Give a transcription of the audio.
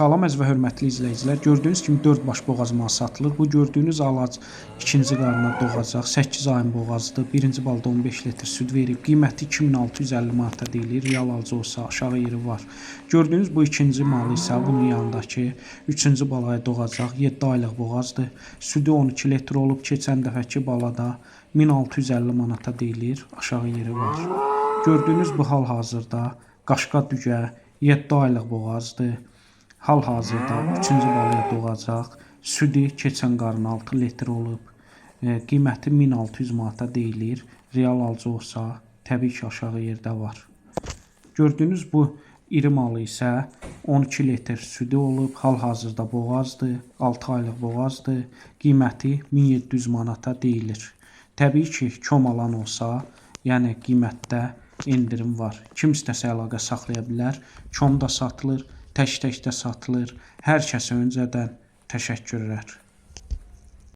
Salam əziz və hörmətli izləyicilər. Gördüyünüz kimi 4 baş boğaz mal satılır. Bu gördüyünüz ağac ikinci qarına doğacaq. 8 ayın boğazıdır. Birinci balda 15 litr süd verib. Qiyməti 2650 manata deyilir. Real alıcı olsa aşağı yeri var. Gördüyünüz bu ikinci mal isə bunun yanındakı 3-cü balaya doğacaq. 7 aylıq boğazdır. Südü 12 litr olub. Keçən dəfəki balada 1650 manata deyilir. Aşağı yeri var. Gördüyünüz bu hal-hazırda qaşqa dügə 7 aylıq boğazdır. Hal-hazırda 3-cü balaya doğacaq. Südü keçən qarın 6 litr olub. E, qiyməti 1600 manata deyilir. Real alıcı olsa təbii ki, aşağı yerdə var. Gördüyünüz bu iri malı isə 12 litr südü olub, hal-hazırda boğazdır, 6 aylıq boğazdır. Qiyməti 1700 manata deyilir. Təbii ki, kom alan olsa, yəni qiymətdə endirim var. Kim istəsə əlaqə saxlaya bilər. Kom da satılır, tək-tək də satılır. Hər kəsə öncədən təşəkkürlər.